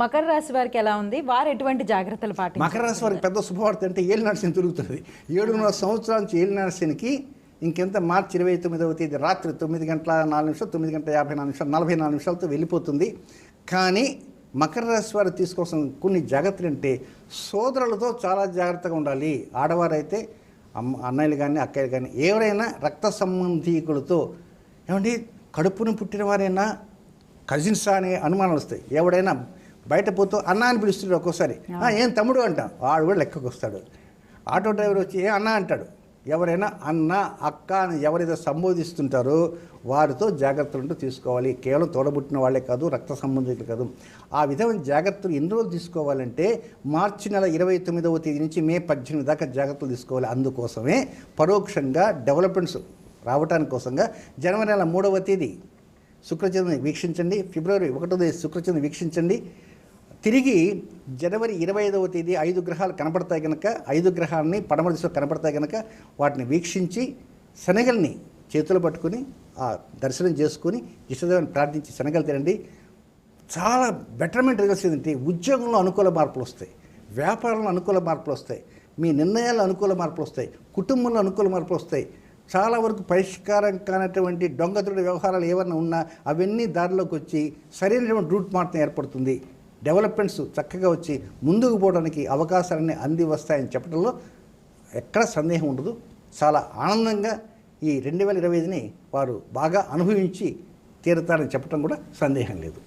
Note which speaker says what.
Speaker 1: మకర రాశి వారికి ఎలా ఉంది? వారు ఎటువంటి జాగ్రత్తలు పాటి
Speaker 2: మకర రాశి వారికి పెద్ద శుభవార్త అంటే ఏళ్ళు నడిచిన తిరుగుతుంది. ఏడున్నర సంవత్సరాల నుంచి ఏళ్ళు ఇంకెంత? మార్చి ఇరవై తొమ్మిదవ తేదీ రాత్రి తొమ్మిది గంటల నాలుగు నిమిషాలు తొమ్మిది గంటల యాభై నాలుగు నిమిషాలు నలభై నాలుగు నిమిషాలతో వెళ్ళిపోతుంది. కానీ మకర రాశి వారు తీసుకోవాల్సిన కొన్ని జాగ్రత్తలు అంటే సోదరులతో చాలా జాగ్రత్తగా ఉండాలి. ఆడవారైతే అమ్మ అన్నయ్యలు కానీ అక్కయ్యలు కానీ ఎవరైనా రక్త సంబంధీకులతో ఏమండి కడుపును పుట్టిన వారైనా కజిన్సా అనే అనుమానాలు వస్తాయి. ఎవడైనా బయట పోతూ అన్న అని పిలుస్తాడు ఒక్కోసారి. "ఆ, ఏం తమ్ముడు అంటాం. వాడు కూడా లెక్కకు వస్తాడు. ఆటో డ్రైవర్ వచ్చి ఏ అన్న? అంటాడు. ఎవరైనా అన్న అక్క అని ఎవరైతే సంబోధిస్తుంటారో వారితో జాగ్రత్తలు ఉంటూ తీసుకోవాలి. కేవలం తోడబుట్టిన వాళ్ళే కాదు రక్త సంబంధికులు కాదు. ఆ విధమైన జాగ్రత్తలు ఎన్ని రోజులు తీసుకోవాలంటే మార్చి నెల ఇరవై తొమ్మిదవ తేదీ నుంచి మే పద్దెనిమిది దాకా జాగ్రత్తలు తీసుకోవాలి. అందుకోసమే పరోక్షంగా డెవలప్మెంట్స్ రావటానికి కోసంగా జనవరి నెల మూడవ తేదీ శుక్రచంద్రుని వీక్షించండి. ఫిబ్రవరి ఒకటో తేదీ శుక్రచంద్రుని వీక్షించండి. తిరిగి జనవరి ఇరవై ఐదవ తేదీ ఐదు గ్రహాలు కనపడతాయి కనుక ఐదు గ్రహాలని పడమర దిశలో కనపడతాయి కనుక వాటిని వీక్షించి శనగల్ని చేతులు పట్టుకుని ఆ దర్శనం చేసుకుని ఇష్టదేవాన్ని ప్రార్థించి శనగలు తినండి. చాలా బెటర్మెంట్ రిజల్ట్స్ ఏంటంటే ఉద్యోగంలో అనుకూల మార్పులు వస్తాయి వ్యాపారంలో అనుకూల మార్పులు వస్తాయి మీ నిర్ణయాల్లో అనుకూల మార్పులు వస్తాయి కుటుంబంలో అనుకూల మార్పులు వస్తాయి. చాలా వరకు పరిష్కారం కానటువంటి దొంగతుడి వ్యవహారాలు ఏమైనా ఉన్నా అవన్నీ దారిలోకి వచ్చి సరైనటువంటి రూట్ మార్గం ఏర్పడుతుంది. డెవలప్మెంట్స్ చక్కగా వచ్చి ముందుకు పోవడానికి అవకాశాలన్నీ అంది వస్తాయని చెప్పడంలో ఎక్కడ సందేహం ఉండదు. చాలా ఆనందంగా ఈ రెండు వేల ఇరవై ఐదుని వారు బాగా అనుభవించి తీరుతారని చెప్పడం కూడా సందేహం లేదు.